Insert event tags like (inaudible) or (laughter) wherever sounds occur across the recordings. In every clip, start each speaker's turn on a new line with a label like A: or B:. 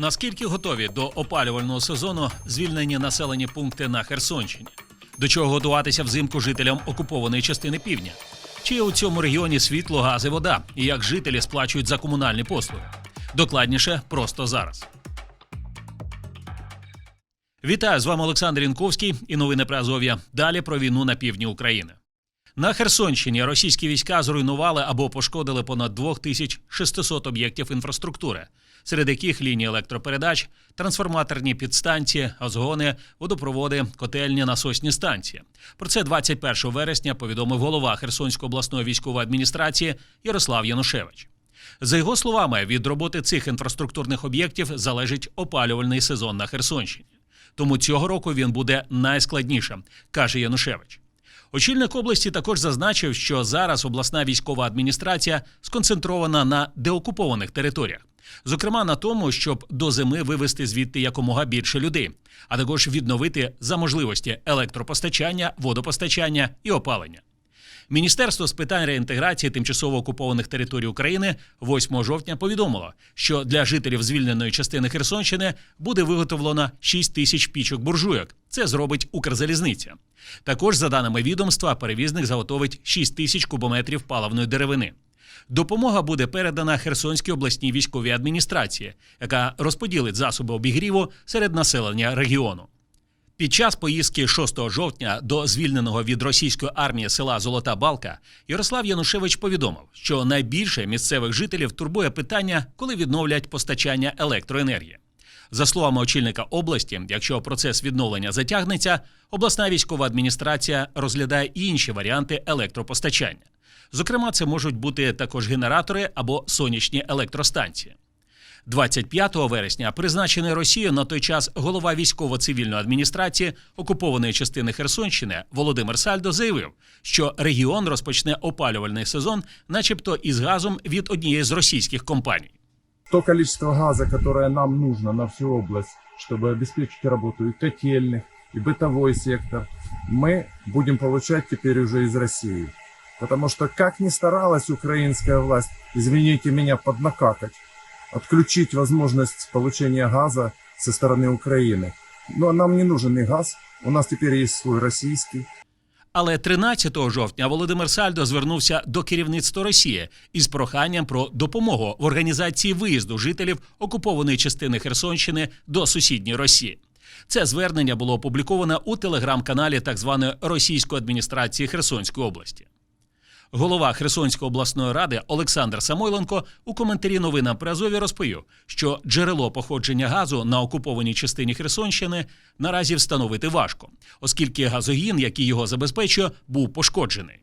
A: Наскільки готові до опалювального сезону звільнені населені пункти на Херсонщині? До чого готуватися взимку жителям окупованої частини півдня? Чи є у цьому регіоні світло, газ і вода? І як жителі сплачують за комунальні послуги? Докладніше просто зараз. Вітаю з вами Олександр Інковський і новини про Азов'я. Далі про війну на півдні України. На Херсонщині російські війська зруйнували або пошкодили понад 2600 об'єктів інфраструктури, серед яких лінії електропередач, трансформаторні підстанції, озгони, водопроводи, котельні, насосні станції. Про це 21 вересня повідомив голова Херсонської обласної військової адміністрації Ярослав Янушевич. За його словами, від роботи цих інфраструктурних об'єктів залежить опалювальний сезон на Херсонщині. Тому цього року він буде найскладнішим, каже Янушевич. Очільник області також зазначив, що зараз обласна військова адміністрація сконцентрована на деокупованих територіях, зокрема на тому, щоб до зими вивести звідти якомога більше людей, а також відновити за можливості електропостачання, водопостачання і опалення. Міністерство з питань реінтеграції тимчасово окупованих територій України 8 жовтня повідомило, що для жителів звільненої частини Херсонщини буде виготовлено 6 тисяч пічок буржуйок. Це зробить Укрзалізниця. Також, за даними відомства, перевізник заготовить 6 тисяч кубометрів паливної деревини. Допомога буде передана Херсонській обласній військовій адміністрації, яка розподілить засоби обігріву серед населення регіону. Під час поїздки 6 жовтня до звільненого від російської армії села Золота Балка Ярослав Янушевич повідомив, що найбільше місцевих жителів турбує питання, коли відновлять постачання електроенергії. За словами очільника області, якщо процес відновлення затягнеться, обласна військова адміністрація розглядає інші варіанти електропостачання. Зокрема, це можуть бути також генератори або сонячні електростанції. 25 вересня призначений Росією на той час голова військово-цивільної адміністрації окупованої частини Херсонщини Володимир Сальдо заявив, що регіон розпочне опалювальний сезон, начебто із газом від однієї з російських компаній.
B: то количество газа, которое нам нужно на всю область, чтобы обеспечить работу и котельных, и бытовой сектор, мы будем получать теперь уже из России. Потому что как ни старалась украинская власть, извините меня, поднакакать, отключить возможность получения газа со стороны Украины. Но нам не нужен и газ, у нас теперь есть свой российский.
A: Але 13 жовтня Володимир Сальдо звернувся до керівництва Росії із проханням про допомогу в організації виїзду жителів окупованої частини Херсонщини до сусідньої Росії. Це звернення було опубліковано у телеграм-каналі так званої російської адміністрації Херсонської області. Голова Херсонської обласної ради Олександр Самойленко у коментарі новинам при Азові розповів, що джерело походження газу на окупованій частині Херсонщини наразі встановити важко, оскільки газогін, який його забезпечує, був пошкоджений.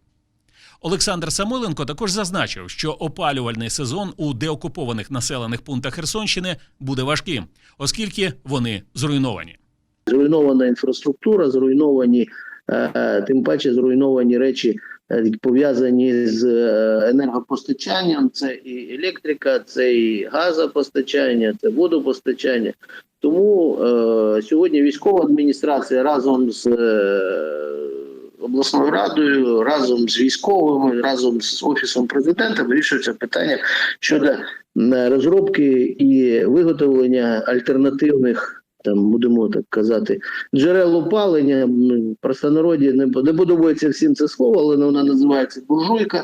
A: Олександр Самойленко також зазначив, що опалювальний сезон у деокупованих населених пунктах Херсонщини буде важким, оскільки вони зруйновані.
C: зруйнована інфраструктура, зруйновані, е, е, тим паче зруйновані речі, пов'язані з е, енергопостачанням. Це і електрика, це і газопостачання, це водопостачання. Тому е, сьогодні військова адміністрація разом з е, обласною радою, разом з військовими, разом з офісом президента вирішується питання щодо е, розробки і виготовлення альтернативних. Там будемо так казати, джерел опалення. Простонароді не, не подобається всім це слово, але вона називається буржуйка.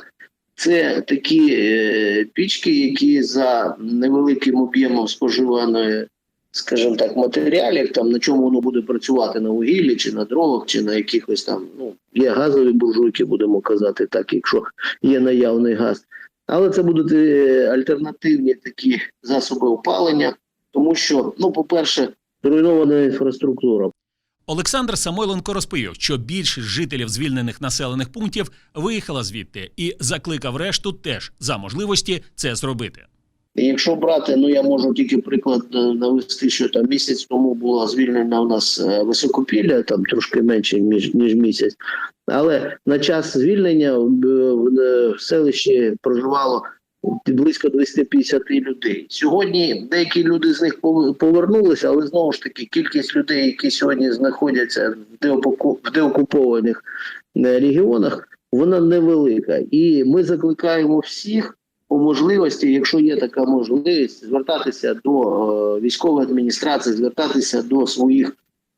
C: Це такі е, пічки, які за невеликим об'ємом споживаної, скажімо так, матеріалів, там на чому воно буде працювати на вугіллі, чи на дровах, чи на якихось там, ну, є газові буржуйки, будемо казати так, якщо є наявний газ. Але це будуть е, альтернативні такі засоби опалення, тому що, ну, по-перше, зруйнована інфраструктура.
A: Олександр Самойленко розповів, що більшість жителів звільнених населених пунктів виїхала звідти і закликав решту теж за можливості це зробити.
C: Якщо брати, ну я можу тільки приклад е, навести, що там місяць тому була звільнена у нас е, високопілля, там трошки менше ніж, ніж місяць. Але на час звільнення в, в селищі проживало близько 250 людей. Сьогодні деякі люди з них пов- повернулися, але знову ж таки кількість людей, які сьогодні знаходяться в деокупованих е, регіонах, вона невелика. І ми закликаємо всіх по можливості, якщо є така можливість, звертатися до е, військової адміністрації, звертатися до своїх,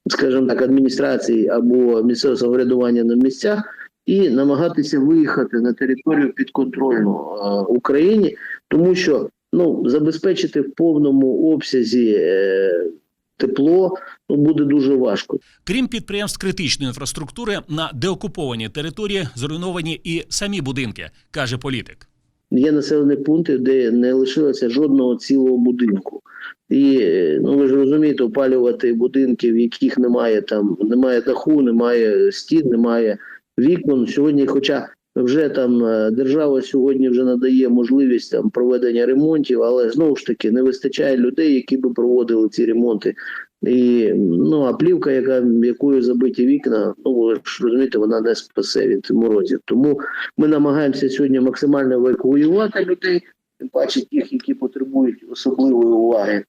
C: скажімо так, адміністрацій або місцевого самоврядування на місцях і намагатися виїхати на територію підконтрольну е, Україні, тому що ну забезпечити в повному обсязі е, тепло ну буде дуже важко.
A: Крім підприємств критичної інфраструктури, на деокупованій території зруйновані і самі будинки, каже політик.
C: Є населені пункти, де не лишилося жодного цілого будинку. І е, ну ви ж розумієте, опалювати будинки, в яких немає там, немає даху, немає стін, немає вікон. Сьогодні, хоча вже там е, держава сьогодні вже надає можливість там проведення ремонтів, але знову ж таки не вистачає людей, які би проводили ці ремонти. І ну а плівка, яка якою забиті вікна, ну ви ж розумієте, вона не спасе від морозів. Тому ми намагаємося сьогодні максимально евакуювати людей, тим паче тих, які потребують особливої уваги.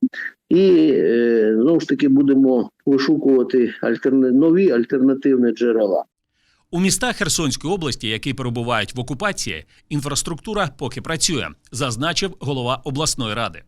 C: І е, знову ж таки будемо вишукувати альтерна... нові альтернативні джерела.
A: У містах Херсонської області, які перебувають в окупації, інфраструктура поки працює, зазначив голова обласної ради.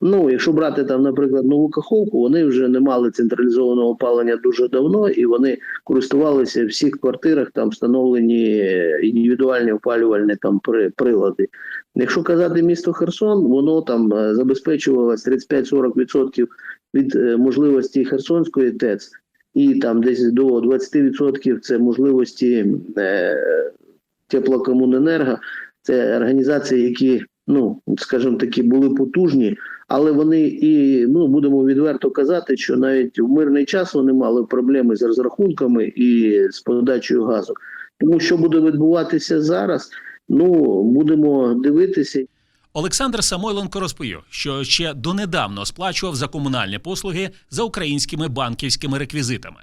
C: Ну, якщо брати там, наприклад, нову каховку, вони вже не мали централізованого опалення дуже давно, і вони користувалися в всіх квартирах, там встановлені індивідуальні опалювальні там при- прилади. Якщо казати місто Херсон, воно там е, забезпечувалось 35-40% від е, можливості Херсонської ТЕЦ, і там десь до 20% це можливості е, теплокомуненерго. Це організації, які, ну скажімо такі, були потужні, але вони і ну будемо відверто казати, що навіть в мирний час вони мали проблеми з розрахунками і з подачею газу. Тому що буде відбуватися зараз, ну будемо дивитися.
A: Олександр Самойленко розповів, що ще донедавно сплачував за комунальні послуги за українськими банківськими реквізитами.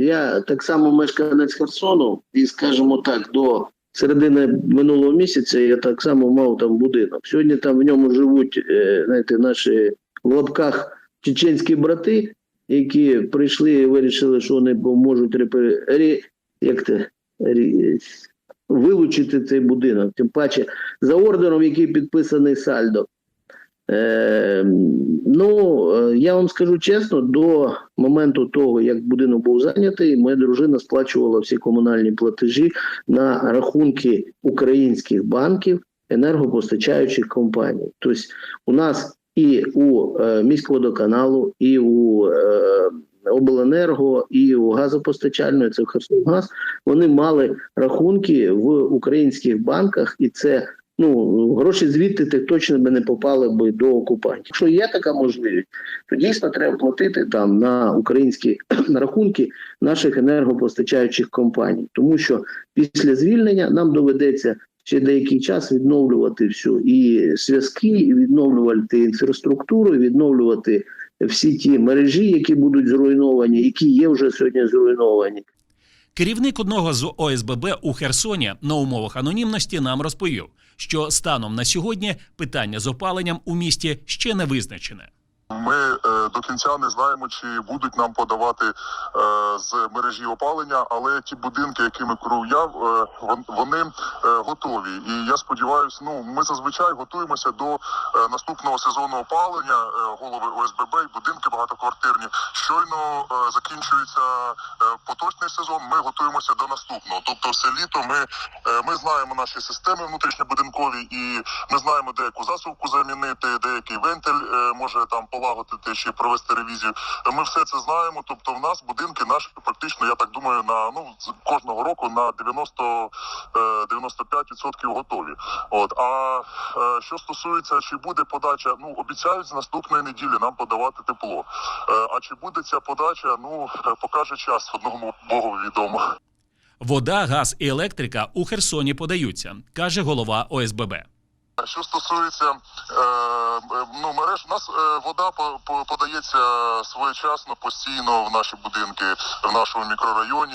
C: Я так само мешканець Херсону, і скажімо так, до середини минулого місяця я так само мав там будинок. Сьогодні там в ньому живуть, е, знаєте, наші в лапках чеченські брати, які прийшли і вирішили, що вони можуть репе- як те, вилучити цей будинок. Тим паче за ордером, який підписаний сальдо. Е, ну, е, я вам скажу чесно, до моменту того, як будинок був зайнятий, моя дружина сплачувала всі комунальні платежі на рахунки українських банків, енергопостачаючих компаній. Тобто у нас і у е, міськводоканалу, і у е, обленерго, і у газопостачальної, це Херсонгаз, вони мали рахунки в українських банках, і це ну гроші звідти так точно би не попали би до окупантів. Якщо є така можливість, то дійсно треба платити там на українські (clears throat) рахунки наших енергопостачаючих компаній, тому що після звільнення нам доведеться. Ще деякий час відновлювати всю і зв'язки, і відновлювати інфраструктуру, і відновлювати всі ті мережі, які будуть зруйновані, які є вже сьогодні зруйновані.
A: Керівник одного з ОСББ у Херсоні на умовах анонімності нам розповів, що станом на сьогодні питання з опаленням у місті ще не визначене.
D: Ми е, до кінця не знаємо, чи будуть нам подавати е, з мережі опалення, але ті будинки, якими керую я, е, вон- вони е, готові. І я сподіваюся, ну ми зазвичай готуємося до е, наступного сезону опалення е, голови ОСББ і будинки багатоквартирні. Щойно е, закінчується е, поточний сезон. Ми готуємося до наступного. Тобто, все літо ми, е, ми знаємо наші системи внутрішньобудинкові, і ми знаємо деяку засувку замінити, деякий вентиль е, може там полагодити чи провести ревізію. Ми все це знаємо. Тобто, в нас будинки наші практично, я так думаю, на ну кожного року на 90 е, 95% готові. От а е, що стосується, чи буде подача, ну обіцяють з наступної неділі нам подавати тепло. Е, А чи буде ця подача? Ну е, покаже час одному богу відомо.
A: Вода, газ і електрика у Херсоні подаються, каже голова ОСББ.
D: Що стосується е, ну, мереж. У нас е, вода по- по- подається своєчасно, постійно в наші будинки, в нашому мікрорайоні.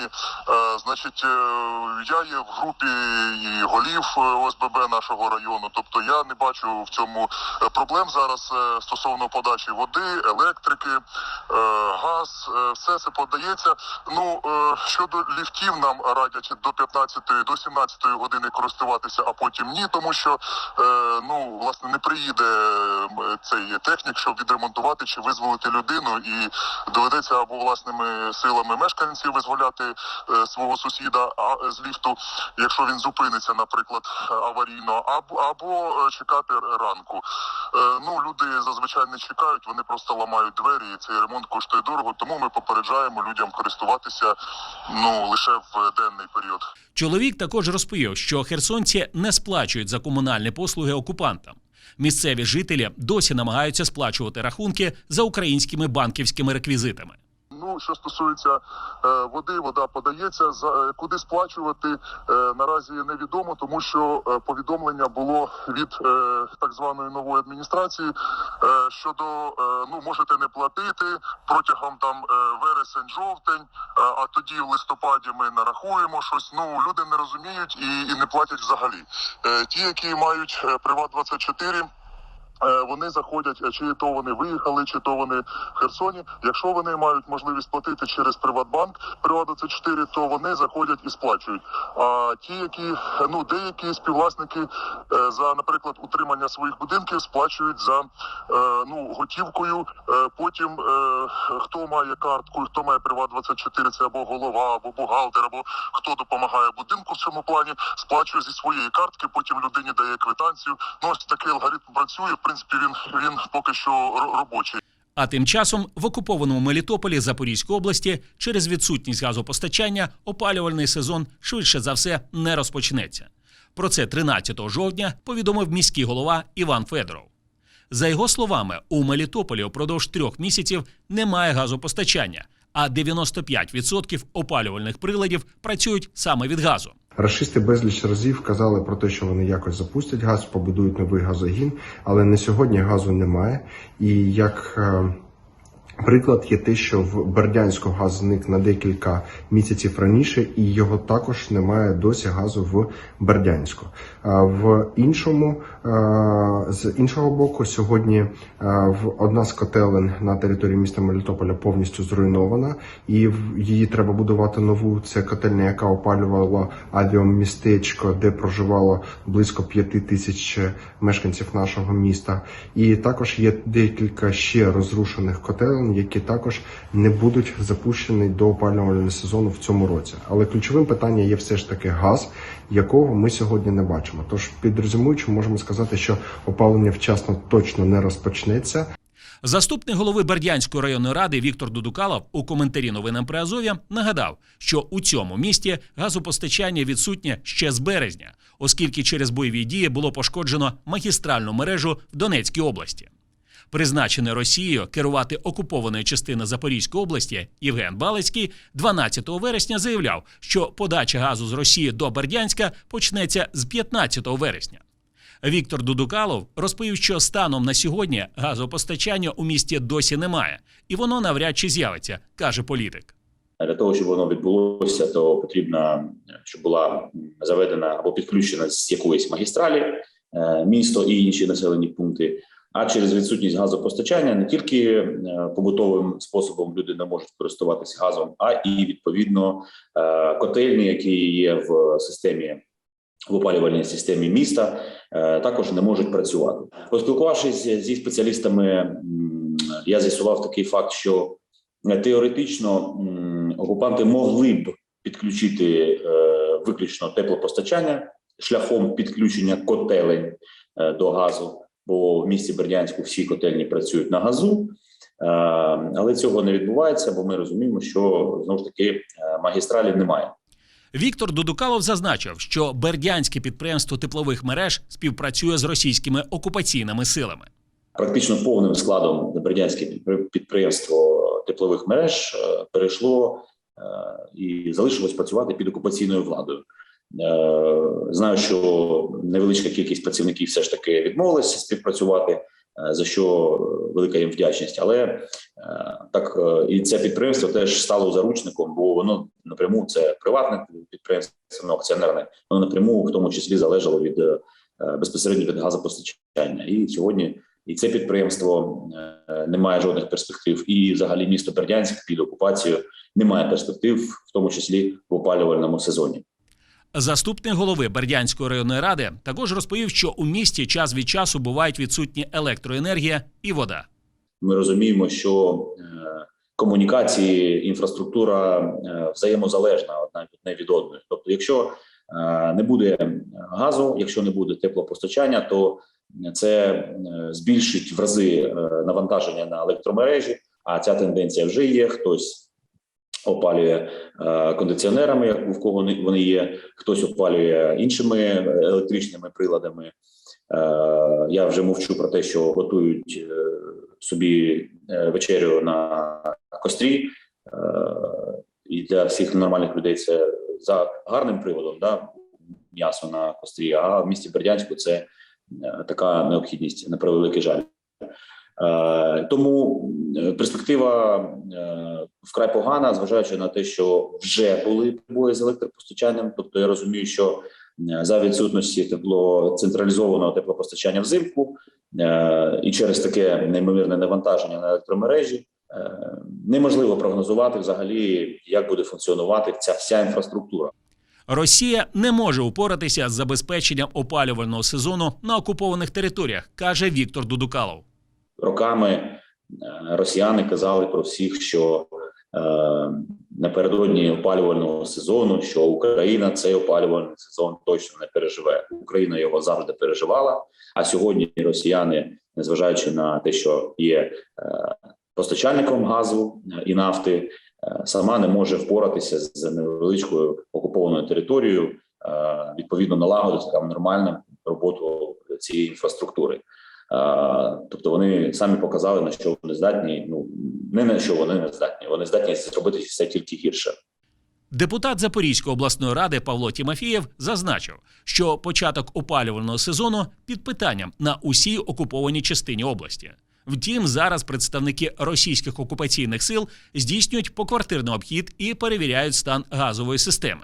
D: Е, Значить, я є в групі і голів ОСББ нашого району. Тобто я не бачу в цьому проблем зараз стосовно подачі води, електрики, газ. Все це подається. Ну щодо ліфтів, нам радять до 15 до 17 години користуватися, а потім ні, тому що ну власне не приїде цей технік, щоб відремонтувати чи визволити людину, і доведеться або власними силами мешканців визволяти е, свого сусіда з ліфту, якщо він зупиниться, наприклад, аварійно, або або е, чекати ранку. Е, ну люди зазвичай не чекають, вони просто ламають двері, і цей ремонт коштує дорого. Тому ми попереджаємо людям користуватися ну лише в денний період.
A: Чоловік також розповів, що херсонці не сплачують за комунальні послуги окупантам. Місцеві жителі досі намагаються сплачувати рахунки за українськими банківськими реквізитами.
D: Ну, що стосується е, води, вода подається. За е, куди сплачувати е, наразі невідомо, тому що повідомлення було від так званої нової адміністрації щодо ну можете не платити протягом там вересень, жовтень, а тоді в листопаді ми нарахуємо щось. Ну люди не розуміють і, і не платять взагалі. Ті, які мають Приват 24 Е, Вони заходять, е, чи то вони виїхали, чи то вони в Херсоні. Якщо вони мають можливість платити через Приватбанк Приват 24 то вони заходять і сплачують. А ті, які е, ну деякі співвласники е, за, наприклад, утримання своїх будинків сплачують за е, ну готівкою. Е, Потім е, хто має картку, хто має Приват 24 це або голова, або бухгалтер, або хто допомагає будинку в цьому плані, сплачує зі своєї картки. Потім людині дає квитанцію. Ну ось такий алгоритм працює. Принципі, він він поки що ро- робочий.
A: А тим часом в окупованому Мелітополі Запорізької області через відсутність газопостачання опалювальний сезон швидше за все не розпочнеться. Про це 13 жовтня повідомив міський голова Іван Федоров. За його словами, у Мелітополі упродовж трьох місяців немає газопостачання, а 95% опалювальних приладів працюють саме від газу.
E: Рашисти безліч разів казали про те, що вони якось запустять газ, побудують новий газогін, але на сьогодні газу немає. І як е, приклад є те, що в Бердянську газ зник на декілька місяців раніше, і його також немає досі газу в Бердянську. В іншому з іншого боку, сьогодні е, одна з котелень на території міста Мелітополя повністю зруйнована, і її треба будувати нову. Це котельня, яка опалювала авіамістечко, де проживало близько п'яти тисяч мешканців нашого міста. І також є декілька ще розрушених котелень, які також не будуть запущені до опалювального сезону в цьому році. Але ключовим питанням є все ж таки газ, якого ми сьогодні не бачимо. Тож підрозумуючи, можемо сказати, що опалення вчасно точно не розпочнеться.
A: Заступник голови Бердянської районної ради Віктор Дудукалов у коментарі новинам при Азов'я нагадав, що у цьому місті газопостачання відсутнє ще з березня, оскільки через бойові дії було пошкоджено магістральну мережу в Донецькій області. Призначений Росією керувати окупованою частиною Запорізької області Євген Балицький 12 вересня заявляв, що подача газу з Росії до Бердянська почнеться з 15 вересня. Віктор Дудукалов розповів, що станом на сьогодні газопостачання у місті досі немає, і воно навряд чи з'явиться, каже політик.
F: Для того, щоб воно відбулося, то потрібно, щоб була заведена або підключена з якоїсь магістралі е, місто і інші населені пункти. А через відсутність газопостачання не тільки е, побутовим способом люди не можуть користуватися газом, а і відповідно е, котельні, які є в системі в опалювальній системі міста, е, також не можуть працювати. Поспілкувавшись зі спеціалістами, я з'ясував такий факт, що е, теоретично окупанти могли б підключити е, виключно теплопостачання шляхом підключення котелень до газу, бо в місті Бердянську всі котельні працюють на газу. Але цього не відбувається, бо ми розуміємо, що знову ж таки магістралів немає.
A: Віктор Дудукалов зазначив, що бердянське підприємство теплових мереж співпрацює з російськими окупаційними силами.
F: Практично повним складом Бердянське підприємство теплових мереж е, перейшло е, і залишилось працювати під окупаційною владою. Е, Знаю, що невеличка кількість працівників все ж таки відмовилася співпрацювати, за що е, велика їм вдячність. Але е, так е, і це підприємство теж стало заручником, бо воно напряму це приватне підприємство, акціонерне, воно напряму в тому числі залежало від е, безпосередньо від газопостачання. І сьогодні і це підприємство е, не має жодних перспектив, і взагалі місто Бердянськ під окупацією не має перспектив, в тому числі в опалювальному сезоні.
A: Заступник голови Бердянської районної ради також розповів, що у місті час від часу бувають відсутні електроенергія і вода.
F: Ми розуміємо, що е, комунікації, інфраструктура е, взаємозалежна одна одне від одної. Тобто, якщо е, не буде газу, якщо не буде теплопостачання, то це збільшить в рази навантаження на електромережі. А ця тенденція вже є. Хтось опалює е, кондиціонерами, як в кого вони- є, хтось опалює іншими електричними приладами. Е, Я вже мовчу про те, що готують е, собі е, вечерю на кострі, Е, і для всіх нормальних людей це за гарним приводом, да, м'ясо на кострі. А в місті Бердянську це е, така необхідність на превеликий жаль. Е, Тому е, перспектива е, вкрай погана, зважаючи на те, що вже були бої з електропостачанням. Тобто я розумію, що за відсутності тепло централізованого теплопостачання взимку і через таке неймовірне навантаження на електромережі неможливо прогнозувати взагалі, як буде функціонувати ця вся інфраструктура.
A: Росія не може упоратися з забезпеченням опалювального сезону на окупованих територіях, каже Віктор Дудукалов.
F: Роками е, росіяни казали про всіх, що е, напередодні опалювального сезону, що Україна цей опалювальний сезон точно не переживе. Україна його завжди переживала. А сьогодні росіяни, незважаючи на те, що є е, постачальником газу і нафти, сама не може впоратися з невеличкою окупованою територією, відповідно налагодити там нормальну роботу цієї інфраструктури. Тобто вони самі показали на що вони здатні. Ну не на що вони не здатні. Вони здатні зробити все тільки гірше.
A: Депутат Запорізької обласної ради Павло Тімофієв зазначив, що початок опалювального сезону під питанням на усій окупованій частині області. Втім, зараз представники російських окупаційних сил здійснюють поквартирний обхід і перевіряють стан газової системи.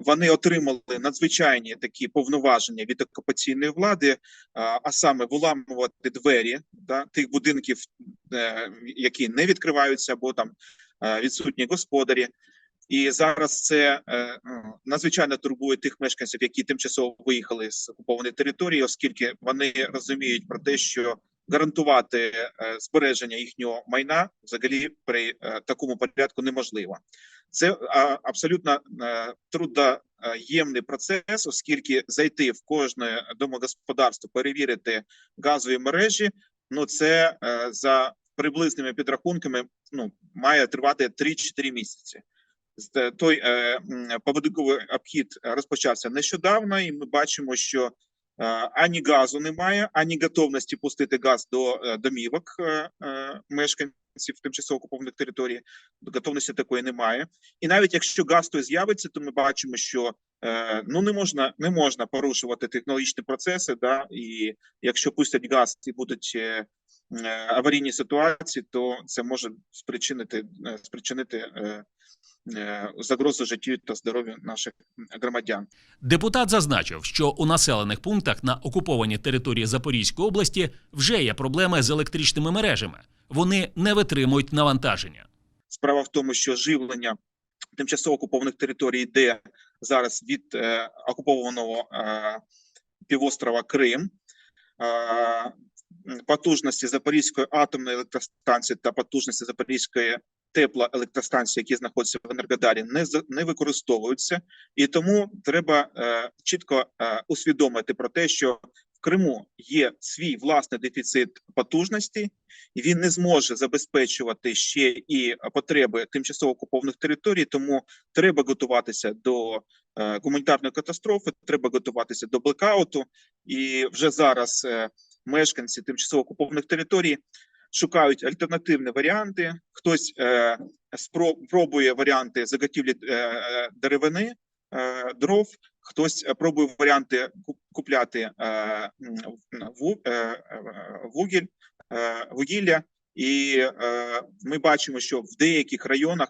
G: Вони отримали надзвичайні такі повноваження від окупаційної влади, а, а саме виламувати двері да, тих будинків, е, які не відкриваються, або там е, відсутні господарі. І зараз це е, надзвичайно турбує тих мешканців, які тимчасово виїхали з окупованої території, оскільки вони розуміють про те, що гарантувати е, збереження їхнього майна взагалі при е, такому порядку неможливо. Це абсолютно е, трудоємний процес, оскільки зайти в кожне домогосподарство, перевірити газові мережі. Ну це е, за приблизними підрахунками ну має тривати 3-4 місяці. Е, Той побудинковий обхід розпочався нещодавно, і ми бачимо, що ані газу немає, ані готовності пустити газ до е, домівок е, е, мешканців тимчасово окупованих територій. Готовності такої немає. І навіть якщо газ той з'явиться, то ми бачимо, що е, ну не можна не можна порушувати технологічні процеси. Да, і якщо пустять газ і будуть е, е, аварійні ситуації, то це може спричинити е, спричинити е, е, загрозу життю та здоров'ю наших громадян.
A: Депутат зазначив, що у населених пунктах на окупованій території Запорізької області вже є проблеми з електричними мережами. Вони не витримують навантаження.
G: Справа в тому, що живлення тимчасово окупованих територій йде зараз від е, окупованого е, півострова Крим. Е, потужності Запорізької атомної електростанції та потужності Запорізької теплоелектростанції, які знаходяться в Енергодарі, не не використовуються, і тому треба е, чітко е, усвідомити про те, що в Криму є свій власний дефіцит потужності, і він не зможе забезпечувати ще і потреби тимчасово окупованих територій. Тому треба готуватися до е, гуманітарної катастрофи, треба готуватися до блекауту. І вже зараз е, мешканці тимчасово окупованих територій шукають альтернативні варіанти. Хтось е, спро- пробує варіанти заготівлі е, деревини. е, Дров, хтось е, пробує варіанти купляти е, е, вугіль е, вугілля, і е, ми бачимо, що в деяких районах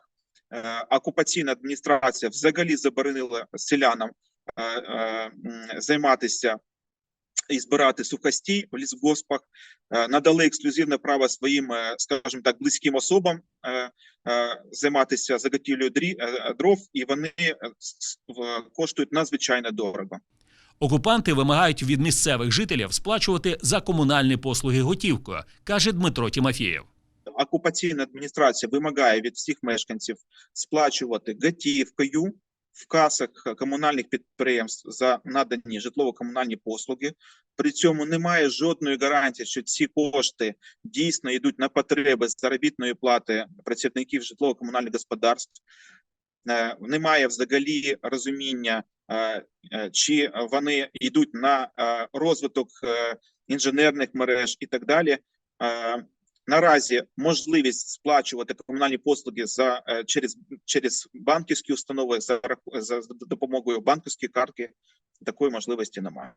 G: е, окупаційна адміністрація взагалі заборонила селянам займатися і збирати сухостій в лісгоспах, е, надали ексклюзивне право своїм, е, скажімо так, близьким особам е, займатися заготівлею дров, і вони коштують надзвичайно дорого.
A: Окупанти вимагають від місцевих жителів сплачувати за комунальні послуги готівкою, каже Дмитро Тімофєєв.
G: окупаційна адміністрація вимагає від всіх мешканців сплачувати готівкою в касах комунальних підприємств за надані житлово-комунальні послуги. При цьому немає жодної гарантії, що ці кошти дійсно йдуть на потреби заробітної плати працівників житлово-комунальних господарств. Е, Немає взагалі розуміння, е, е, чи вони йдуть на е, розвиток е, інженерних мереж і так далі. Наразі можливість сплачувати комунальні послуги за е, через через банківські установи за за допомогою банківської картки. Такої можливості немає.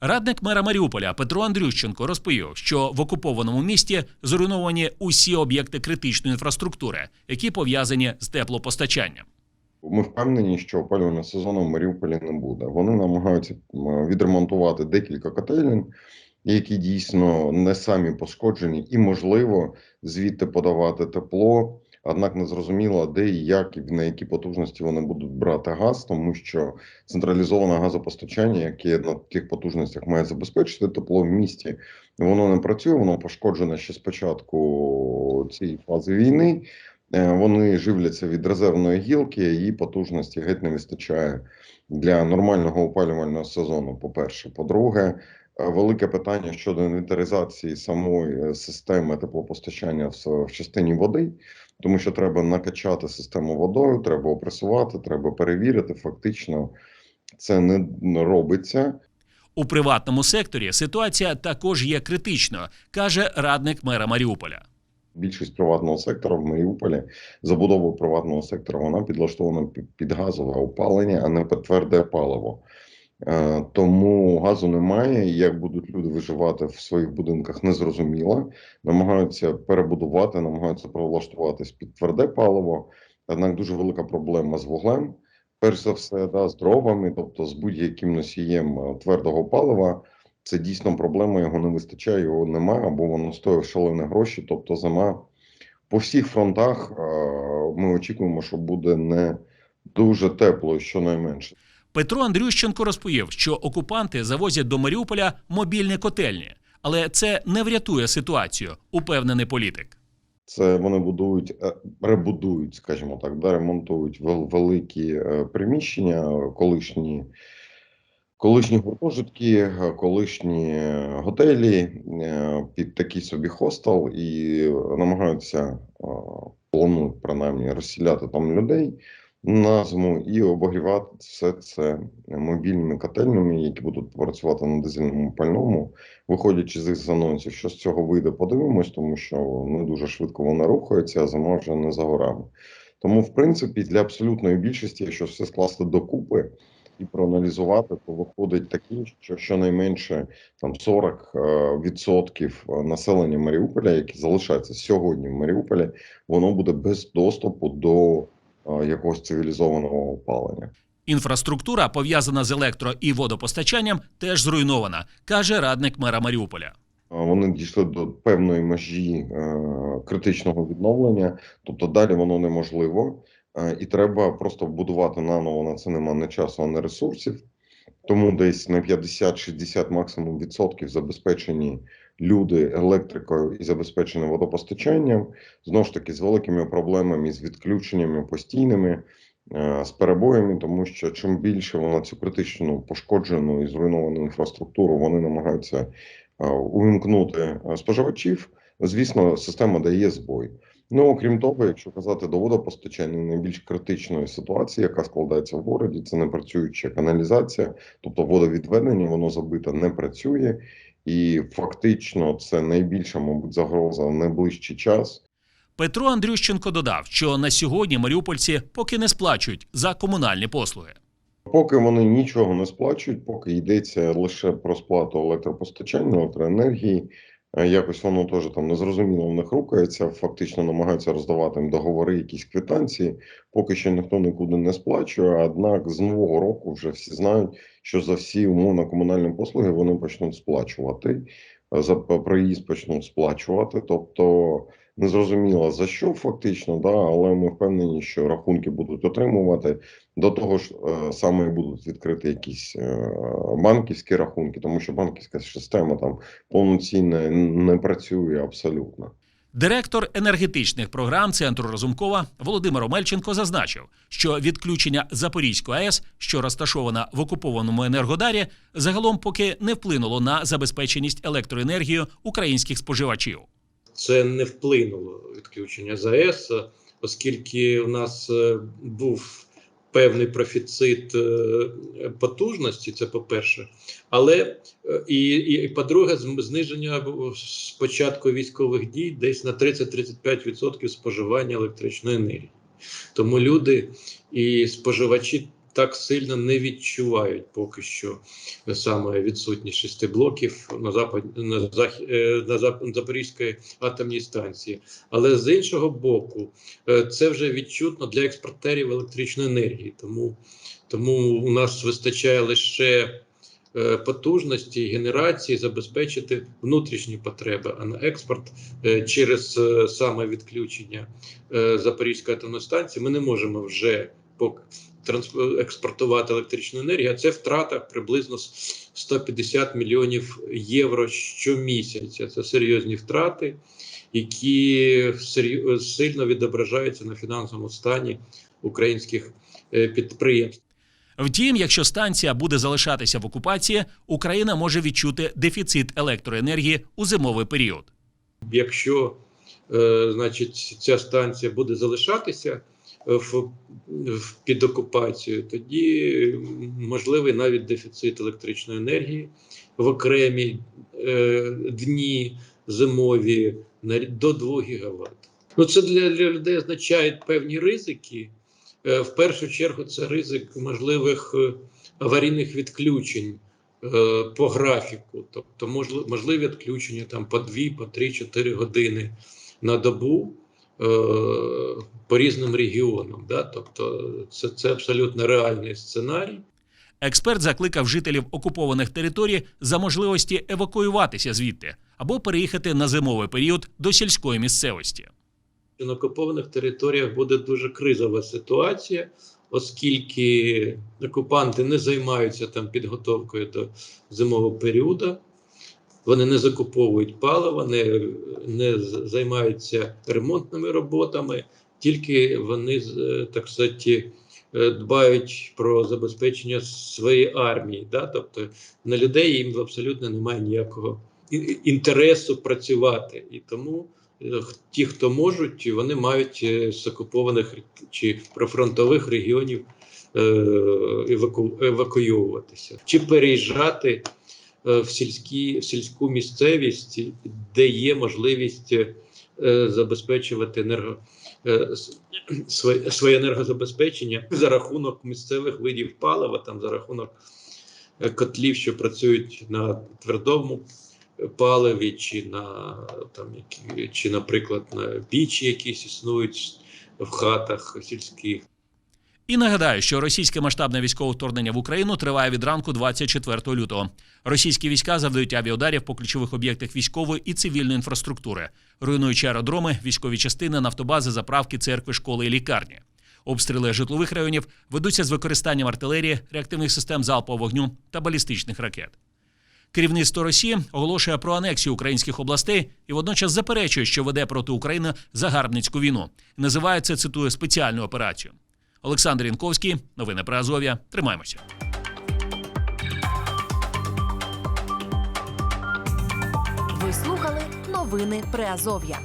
A: Радник мера Маріуполя Петро Андрющенко розповів, що в окупованому місті зруйновані усі об'єкти критичної інфраструктури, які пов'язані з теплопостачанням.
H: Ми впевнені, що опалювального сезону в Маріуполі не буде. Вони намагаються відремонтувати декілька котелень, які дійсно не самі пошкоджені, і можливо звідти подавати тепло. Однак не зрозуміло, де і як і на які потужності вони будуть брати газ, тому що централізоване газопостачання, яке на таких потужностях має забезпечити тепло в місті, воно не працює, воно пошкоджене ще з початку цієї фази війни. Е, Вони живляться від резервної гілки, її потужності геть не вистачає для нормального опалювального сезону. По-перше, по-друге, е, велике питання щодо інвентаризації самої е, системи теплопостачання в, в частині води, тому що треба накачати систему водою, треба опресувати, треба перевірити. Фактично, це не робиться.
A: У приватному секторі ситуація також є критичною, каже радник мера Маріуполя.
H: Більшість приватного сектора в Маріуполі, забудова приватного сектора, вона підлаштована під- під газове опалення, а не під тверде паливо. Е, Тому газу немає. Як будуть люди виживати в своїх будинках, незрозуміло. Намагаються перебудувати, намагаються прилаштуватись під тверде паливо. Однак дуже велика проблема з вуглем. Перш за все, да, з дровами, тобто з будь-яким носієм е, твердого палива. Це дійсно проблема, його не вистачає, його немає, або воно стоїть шалені гроші. Тобто зима по всіх фронтах е, ми очікуємо, що буде не дуже тепло, щонайменше.
A: Петро Андрющенко розповів, що окупанти завозять до Маріуполя мобільні котельні, але це не врятує ситуацію, упевнений політик.
H: Це вони будують, е, ребудують, скажімо так, да, ремонтують вел- великі е, приміщення, колишні, колишні гуртожитки, е, колишні готелі під такий собі хостел і намагаються планують принаймні розсіляти там людей на зиму і обогрівати все це мобільними котельнями, які будуть працювати на дизельному пальному. Виходячи з із анонсів, що з цього вийде, подивимось, тому що не дуже швидко вона рухається, а зима вже не за горами. Тому, в принципі, для абсолютної більшості, якщо все скласти докупи і проаналізувати, то виходить таке, що щонайменше там 40 е, відсотків населення Маріуполя, які залишаються сьогодні в Маріуполі, воно буде без доступу до якогось цивілізованого опалення.
A: Інфраструктура, пов'язана з електро і водопостачанням, теж зруйнована, каже радник мера Маріуполя.
H: Вони дійшли до певної межі е, критичного відновлення, тобто далі воно неможливо, е, і треба просто будувати наново на це нема не часу, а не ресурсів. Тому десь на 50-60 максимум відсотків забезпечені люди електрикою і забезпечені водопостачанням. Знову ж таки, з великими проблемами, з відключеннями постійними, е, з перебоями, тому що чим більше вона цю критичну пошкоджену і зруйновану інфраструктуру вони намагаються е, увімкнути е, споживачів, звісно, система дає збой. Ну, окрім того, якщо казати до водопостачання, найбільш критичної ситуації, яка складається в городі, це непрацююча каналізація, тобто водовідведення, воно забите не працює, і фактично це найбільша, мабуть, загроза в найближчий час.
A: Петро Андрющенко додав, що на сьогодні маріупольці поки не сплачують за комунальні послуги.
H: Поки вони нічого не сплачують, поки йдеться лише про сплату електропостачання, електроенергії, Якось воно теж там незрозуміло в них рукається, фактично намагаються роздавати їм договори, якісь квитанції. Поки що ніхто нікуди не сплачує. Однак з нового року вже всі знають, що за всі умовно комунальні послуги вони почнуть сплачувати. е, За проїзд почнуть сплачувати. Тобто незрозуміло за що фактично, да, але ми впевнені, що рахунки будуть отримувати. До того ж, е, саме будуть відкриті якісь е, банківські рахунки, тому що банківська система там повноцінно не працює абсолютно.
A: Директор енергетичних програм центру Разумкова Володимир Омельченко зазначив, що відключення Запорізької АЕС, що розташована в окупованому енергодарі, загалом поки не вплинуло на забезпеченість електроенергією українських споживачів.
I: Це не вплинуло відключення ЗАЕС, оскільки у нас е, був певний профіцит е, потужності, це по-перше, але е, і, і по-друге, зниження бу- з початку військових дій десь на 30-35% споживання електричної енергії. Тому люди і споживачі так сильно не відчувають поки що саме відсутність шести блоків на запад на зах... е, на. Запорізької атомній станції. Але з іншого боку, е, це вже відчутно для експортерів електричної енергії. Тому, тому у нас вистачає лише е, потужності генерації забезпечити внутрішні потреби, а на експорт через саме відключення Запорізької атомної станції ми не можемо вже експортувати електричну енергію, а це втрата приблизно с- 150 мільйонів євро щомісяця. Це серйозні втрати, які сильно відображаються на фінансовому стані українських е, підприємств.
A: Втім, якщо станція буде залишатися в окупації, Україна може відчути дефіцит електроенергії у зимовий період.
I: Якщо е, значить, ця станція буде залишатися в, в під окупацією, тоді можливий навіть дефіцит електричної енергії в окремі е, дні зимові на до 2 гігават. Ну це для, для людей означає певні ризики. Е, в першу чергу це ризик можливих е, аварійних відключень е, по графіку, тобто можливі відключення там по 2, по 3, 4 години на добу е, по різним регіонам. Да? Тобто це, це абсолютно реальний сценарій.
A: Експерт закликав жителів окупованих територій за можливості евакуюватися звідти або переїхати на зимовий період до сільської місцевості.
I: на окупованих територіях буде дуже кризова ситуація, оскільки окупанти не займаються там підготовкою до зимового періоду, вони не закуповують паливо, не, не займаються ремонтними роботами, тільки вони з- так сказати, е, дбають про забезпечення своєї армії. Да? Тобто на людей їм абсолютно немає ніякого інтересу працювати. І тому е, ті, хто можуть, вони мають е, з окупованих чи прифронтових регіонів е, еваку, евакуйовуватися чи переїжджати е, в сільські в сільську місцевість, де є можливість е, забезпечувати енерго. е, своє, енергозабезпечення за рахунок місцевих видів палива, там за рахунок е, котлів, що працюють на твердому паливі, чи на там які, чи, наприклад, на пічі, якісь існують в хатах сільських.
A: І нагадаю, що російське масштабне військове вторгнення в Україну триває від ранку 24 лютого. Російські війська завдають авіаударів по ключових об'єктах військової і цивільної інфраструктури, руйнуючи аеродроми, військові частини, нафтобази, заправки, церкви, школи і лікарні. Обстріли житлових районів ведуться з використанням артилерії, реактивних систем залпового вогню та балістичних ракет. Керівництво Росії оголошує про анексію українських областей і водночас заперечує, що веде проти України загарбницьку війну. Називає це цитую спеціальну операцію. Олександр Янковський, новини про Азов'я. Тримаємося.
J: Ви слухали новини Приазов'я.